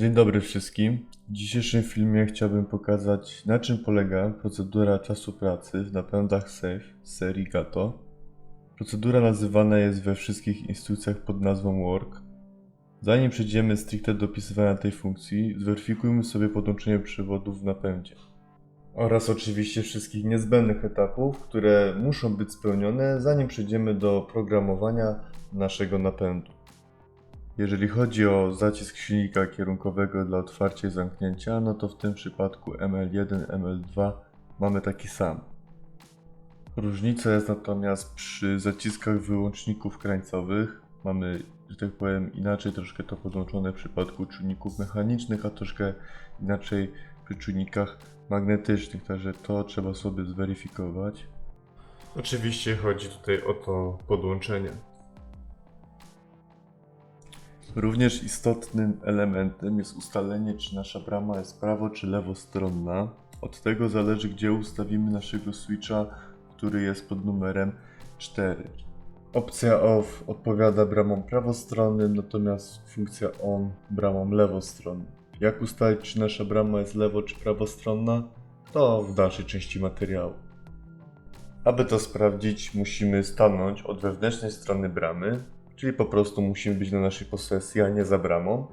Dzień dobry wszystkim. W dzisiejszym filmie chciałbym pokazać na czym polega procedura czasu pracy w napędach SAFE serii GATO. Procedura nazywana jest we wszystkich instrukcjach pod nazwą WORK. Zanim przejdziemy stricte do opisywania tej funkcji, zweryfikujmy sobie podłączenie przewodów w napędzie. Oraz oczywiście wszystkich niezbędnych etapów, które muszą być spełnione zanim przejdziemy do programowania naszego napędu. Jeżeli chodzi o zacisk silnika kierunkowego dla otwarcia i zamknięcia, no to w tym przypadku ML1, ML2 mamy taki sam. Różnica jest natomiast przy zaciskach wyłączników krańcowych. Mamy, że tak powiem, inaczej troszkę to podłączone w przypadku czujników mechanicznych, a troszkę inaczej przy czujnikach magnetycznych, także to trzeba sobie zweryfikować. Oczywiście chodzi tutaj o to podłączenie. Również istotnym elementem jest ustalenie, czy nasza brama jest prawo czy lewostronna. Od tego zależy, gdzie ustawimy naszego switcha, który jest pod numerem 4. Opcja OFF odpowiada bramom prawostronnym, natomiast funkcja ON bramom lewostronnym. Jak ustalić, czy nasza brama jest lewo czy prawostronna? To w dalszej części materiału. Aby to sprawdzić, musimy stanąć od wewnętrznej strony bramy, czyli po prostu musimy być na naszej posesji, a nie za bramą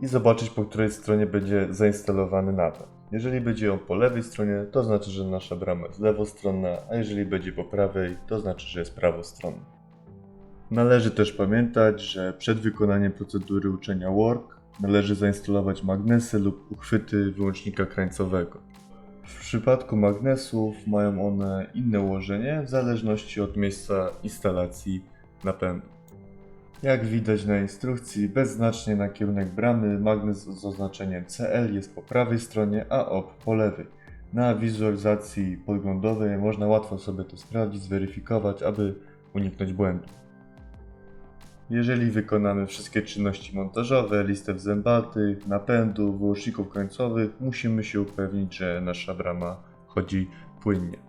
i zobaczyć, po której stronie będzie zainstalowany napęd. Jeżeli będzie on po lewej stronie, to znaczy, że nasza brama jest lewostronna, a jeżeli będzie po prawej, to znaczy, że jest prawostronna. Należy też pamiętać, że przed wykonaniem procedury uczenia work należy zainstalować magnesy lub uchwyty wyłącznika krańcowego. W przypadku magnesów mają one inne ułożenie w zależności od miejsca instalacji napędu. Jak widać na instrukcji, bezznacznie na kierunek bramy magnes z oznaczeniem CL jest po prawej stronie, a OP po lewej. Na wizualizacji podglądowej można łatwo sobie to sprawdzić, zweryfikować, aby uniknąć błędu. Jeżeli wykonamy wszystkie czynności montażowe, listę wzębatych, napędu, wyłączników końcowych, musimy się upewnić, że nasza brama chodzi płynnie.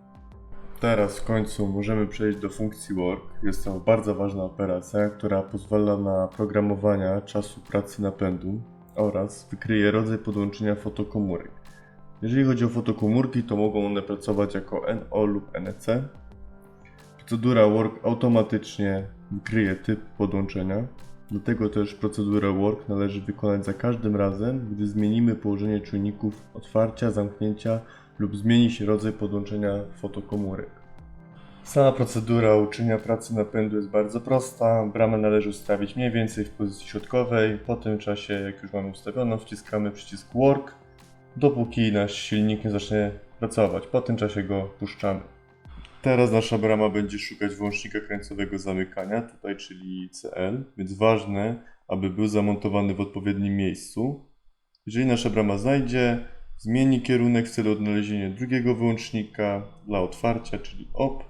Teraz w końcu możemy przejść do funkcji work. Jest to bardzo ważna operacja, która pozwala na programowanie czasu pracy napędu oraz wykryje rodzaj podłączenia fotokomórek. Jeżeli chodzi o fotokomórki, to mogą one pracować jako NO lub NEC. Procedura work automatycznie wykryje typ podłączenia. Dlatego też procedurę work należy wykonać za każdym razem, gdy zmienimy położenie czujników otwarcia, zamknięcia lub zmieni się rodzaj podłączenia fotokomórek. Sama procedura uczynienia pracy napędu jest bardzo prosta. Bramę należy ustawić mniej więcej w pozycji środkowej. Po tym czasie, jak już mamy ustawioną, wciskamy przycisk work, dopóki nasz silnik nie zacznie pracować. Po tym czasie go puszczamy. Teraz nasza brama będzie szukać wyłącznika krańcowego zamykania, tutaj czyli CL, więc ważne, aby był zamontowany w odpowiednim miejscu. Jeżeli nasza brama znajdzie, zmieni kierunek w celu odnalezienia drugiego wyłącznika dla otwarcia, czyli OP.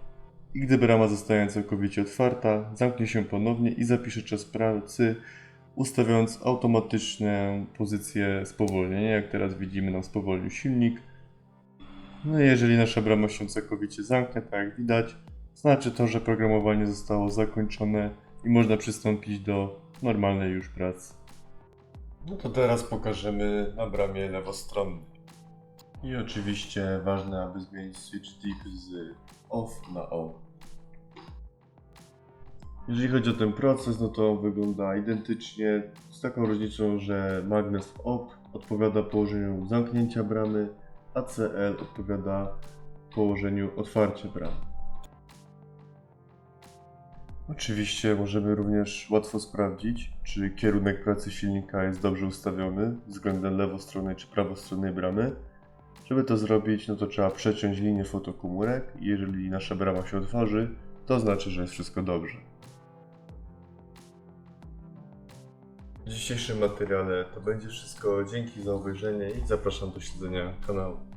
I gdy brama zostaje całkowicie otwarta, zamknie się ponownie i zapisze czas pracy, ustawiając automatyczną pozycję spowolnienia. Jak teraz widzimy, nam spowolnił silnik. No i jeżeli nasza brama się całkowicie zamknie, tak jak widać, znaczy to, że programowanie zostało zakończone i można przystąpić do normalnej już pracy. No to teraz pokażemy na bramie lewostronnej. I oczywiście ważne, aby zmienić switch diff z off na on. Jeżeli chodzi o ten proces, no to wygląda identycznie, z taką różnicą, że magnes op odpowiada położeniu zamknięcia bramy, a CL odpowiada położeniu otwarcia bramy. Oczywiście możemy również łatwo sprawdzić, czy kierunek pracy silnika jest dobrze ustawiony względem lewostronnej czy prawostronnej bramy. Żeby to zrobić, no to trzeba przeciąć linię fotokomórek i jeżeli nasza brama się otworzy, to znaczy, że jest wszystko dobrze. Dzisiejszym materiale to będzie wszystko. Dzięki za obejrzenie i zapraszam do śledzenia kanału.